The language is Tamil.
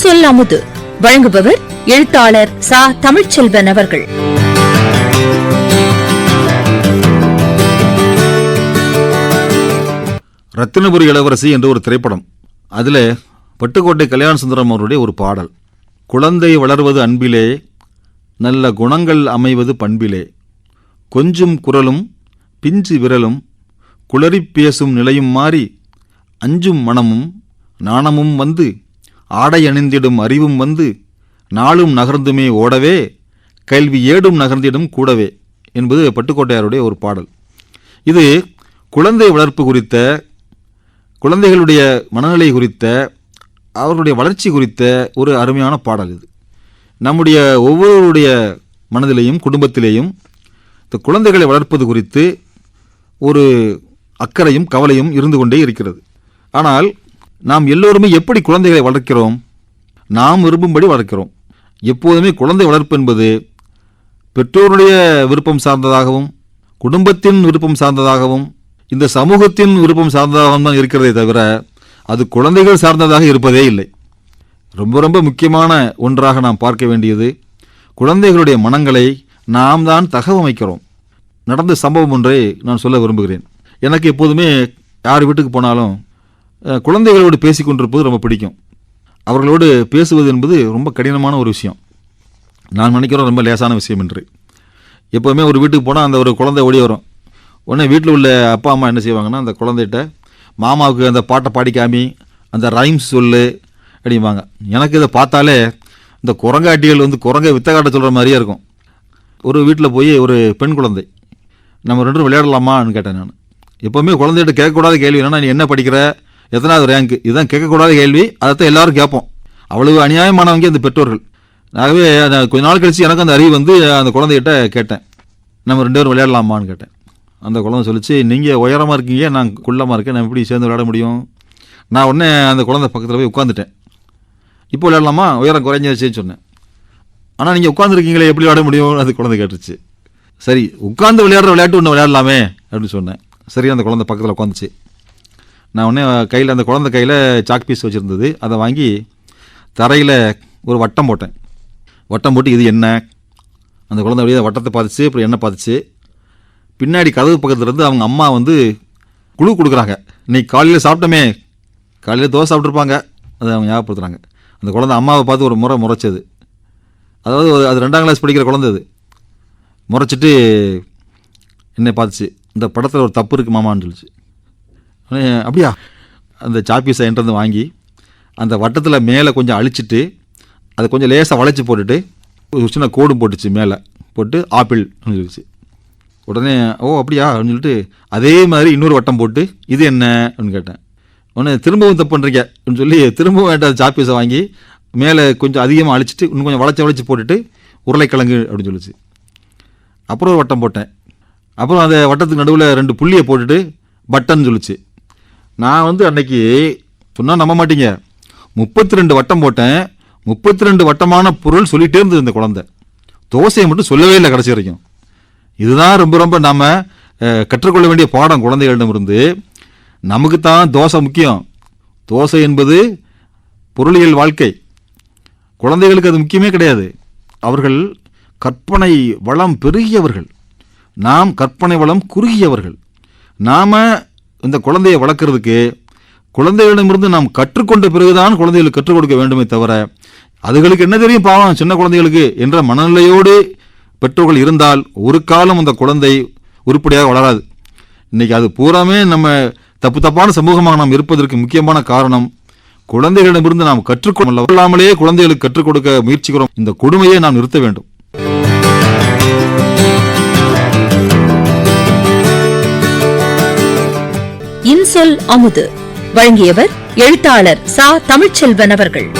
சொல் அமுது. வழங்குபவர் எழுத்தாளர் சா. தமிழ்ச்செல்வன் அவர்கள். ரத்தினபுரி இளவரசி என்ற ஒரு திரைப்படம். அதில் பட்டுக்கோட்டை கல்யாண சுந்தரம் அவருடைய ஒரு பாடல். குழந்தை வளர்வது அன்பிலே நல்ல குணங்கள் அமைவது பண்பிலே. கொஞ்சும் குரலும் பிஞ்சு விரலும் குளறிப் பேசும் நிலையும் மாறி அஞ்சும் மனமும் நாணமும் வந்து ஆடை அணிந்திடும் அறிவும் வந்து நாளும் நகர்ந்துமே ஓடவே கல்வி ஏடும் நகர்ந்திடும் கூடவே என்பது பட்டுக்கோட்டையாருடைய ஒரு பாடல். இது குழந்தை வளர்ப்பு குறித்த குழந்தைகளுடைய மனநிலை குறித்த அவர்களுடைய வளர்ச்சி குறித்த ஒரு அருமையான பாடல் இது. நம்முடைய ஒவ்வொருடைய மனதிலேயும் குடும்பத்திலேயும் இந்த குழந்தைகளை வளர்ப்பது குறித்து ஒரு அக்கறையும் கவலையும் இருந்து கொண்டே இருக்கிறது. ஆனால் நாம் எல்லோருமே எப்படி குழந்தைகளை வளர்க்கிறோம்? நாம் விரும்பும்படி வளர்க்கிறோம். எப்போதுமே குழந்தை வளர்ப்பு என்பது பெற்றோருடைய விருப்பம் சார்ந்ததாகவும் குடும்பத்தின் விருப்பம் சார்ந்ததாகவும் இந்த சமூகத்தின் விருப்பம் சார்ந்ததாகவும் தான் இருக்கிறதே தவிர அது குழந்தைகள் சார்ந்ததாக இருப்பதே இல்லை. ரொம்ப ரொம்ப முக்கியமான ஒன்றாக நாம் பார்க்க வேண்டியது குழந்தைகளுடைய மனங்களை நாம் தான் தகவமைக்கிறோம் நடந்த சம்பவம் ஒன்றை நான் சொல்ல விரும்புகிறேன். எனக்கு எப்போதுமே யார் வீட்டுக்கு போனாலும் குழந்தைகளோடு பேசி கொண்டிருப்பது ரொம்ப பிடிக்கும். அவர்களோடு பேசுவது என்பது ரொம்ப கடினமான ஒரு விஷயம். நான் நினைக்கிறோம் ரொம்ப லேசான விஷயம் என்று. எப்போவுமே ஒரு வீட்டுக்கு போனால் அந்த ஒரு குழந்தை ஓடி வரும். உடனே வீட்டில் உள்ள அப்பா அம்மா என்ன செய்வாங்கன்னா அந்த குழந்தைகிட்ட மாமாவுக்கு அந்த பாட்டை பாடிக்காமி அந்த ரைம்ஸ் சொல்லு அப்படிம்பாங்க. எனக்கு இதை பார்த்தாலே இந்த குரங்காட்டிகள் வந்து குரங்கை வித்த காட்ட சொல்கிற மாதிரியே இருக்கும். ஒரு வீட்டில் போய் ஒரு பெண் குழந்தை நம்ம ரெண்டு விளையாடலாமான்னு கேட்டேன் நான். எப்போவுமே குழந்தைகிட்ட கேட்கக்கூடாத கேள்வி என்னென்னா நீ என்ன படிக்கிற? எத்தனாவது ரேங்க் இதுதான் கேட்கக்கூடாத கேள்வி அதைத்தான் எல்லாரும் கேட்போம். அவ்வளவு அநியாயமானவங்க அந்த பெற்றோர்கள். ஆகவே கொஞ்ச நாள் கழித்து எனக்கு அந்த அறிவு வந்து அந்த குழந்தைகிட்ட கேட்டேன். நம்ம ரெண்டு பேரும் விளையாடலாமான்னு கேட்டேன். அந்த குழந்தை சொல்லிச்சு நீங்கள் உயரமாக இருக்கீங்க நான் குள்ளமாக இருக்கேன் நான் எப்படி சேர்ந்து விளையாட முடியும்? நான் உடனே அந்த குழந்தை பக்கத்தில் போய் உட்காந்துட்டேன் இப்போ விளையாடலாமா? உயரம் குறைஞ்சிருச்சுன்னு சொன்னேன். ஆனால் நீங்கள் உட்காந்துருக்கீங்களே எப்படி விளையாட முடியும்? அது குழந்தை கேட்டுச்சு. சரி உட்காந்து விளையாடுற விளையாட்டு ஒன்று விளையாடலாமே அப்படின்னு சொன்னேன். சரி அந்த குழந்தை பக்கத்தில் உட்காந்துச்சு. நான் உடனே கையில் அந்த குழந்தை கையில் சாக் பீஸ் வச்சுருந்தது. அதை வாங்கி தரையில் ஒரு வட்டம் போட்டேன். வட்டம் போட்டு இது என்ன? அந்த குழந்தை அப்படியே வட்டத்தை பார்த்துச்சு அப்புறம் என்ன பார்த்துச்சு பின்னாடி கதவு பக்கத்துலேருந்து அவங்க அம்மா வந்து குழு கொடுக்குறாங்க. இன்றைக்கி காலையில் சாப்பிட்டோமே. காலையில் தோசை சாப்பிட்ருப்பாங்க அதை அவங்க ஞாபகப்படுத்துறாங்க. அந்த குழந்தை அம்மாவை பார்த்து ஒரு முறை முறைச்சது. அதாவது ஒரு- அது ரெண்டாம் கிளாஸ் படிக்கிற குழந்தை அது. முறைச்சிட்டு என்னை பார்த்துச்சு. இந்த படத்தில் ஒரு தப்பு இருக்குது மாமான்னு சொல்லிச்சு. அப்படியா? அந்த சாப்பீஸை என்கிட்ட வாங்கி அந்த வட்டத்தில் மேலே கொஞ்சம் அழிச்சிட்டு அதை கொஞ்சம் லேசாக வளைச்சி போட்டுட்டு ஒரு சின்ன கோடும் போட்டுச்சு மேலே. போட்டு ஆப்பிள் சொல்லிச்சு. உடனே ஓ அப்படியா? அப்படின்னு சொல்லிட்டு அதே மாதிரி இன்னொரு வட்டம் போட்டு இது என்ன? அப்படின்னு கேட்டேன். உடனே திரும்பவும் தப்பு பண்ணுறீங்க அப்படின்னு சொல்லி திரும்பவும் வேண்டாம் சாப்பீஸை வாங்கி மேலே கொஞ்சம் அதிகமாக அழிச்சிட்டு இன்னும் கொஞ்சம் வளைச்சி வளைச்சி போட்டுட்டு உருளைக்கிழங்கு அப்படின்னு சொல்லிச்சு. அப்புறம் ஒரு வட்டம் போட்டேன். அப்புறம் அந்த வட்டத்துக்கு நடுவில் ரெண்டு புள்ளியை போட்டுட்டு பட்டன் சொல்லுச்சு. நான் வந்து அன்னைக்கு சொன்னால் நம்ப மாட்டீங்க. முப்பத்தி ரெண்டு வட்டம் போட்டேன். முப்பத்தி ரெண்டு வட்டமான பொருள் சொல்லிகிட்டே இருந்தது இந்த குழந்தை. தோசையை மட்டும் சொல்லவே இல்லை கடைசி வரைக்கும். இதுதான் ரொம்ப ரொம்ப நாம் கற்றுக்கொள்ள வேண்டிய பாடம் குழந்தைகளிடமிருந்து நமக்கு தான் தோசை முக்கியம். தோசை என்பது பொருளியல் வாழ்க்கை. குழந்தைகளுக்கு அது முக்கியமே கிடையாது. அவர்கள் கற்பனை வளம் பெருகியவர்கள். நாம் கற்பனை வளம் குறுகியவர்கள். நாம் இந்த குழந்தையை வளர்க்குறதுக்கு குழந்தைகளிடமிருந்து நாம் கற்றுக்கொண்ட பிறகுதான் குழந்தைகளுக்கு கற்றுக் கொடுக்க வேண்டுமே தவிர அதுகளுக்கு என்ன தெரியும் பாவம் சின்ன குழந்தைகளுக்கு என்ற மனநிலையோடு பெற்றோர்கள் இருந்தால் ஒரு காலம் அந்த குழந்தை உருப்படியாக வளராது. இன்னைக்கு அது பூராமே நம்ம தப்பு தப்பான சமூகமாக நாம் இருப்பதற்கு முக்கியமான காரணம் குழந்தைகளிடமிருந்து நாம் கற்றுக்கொள்ளாமலே குழந்தைகளுக்கு கற்றுக் கொடுக்க முயற்சிக்கிறோம். இந்த கொடுமையை நாம் நிறுத்த வேண்டும். இன்சொல் அமுது. வழங்கியவர் எழுத்தாளர் சா. தமிழ்ச்செல்வன் அவர்கள்.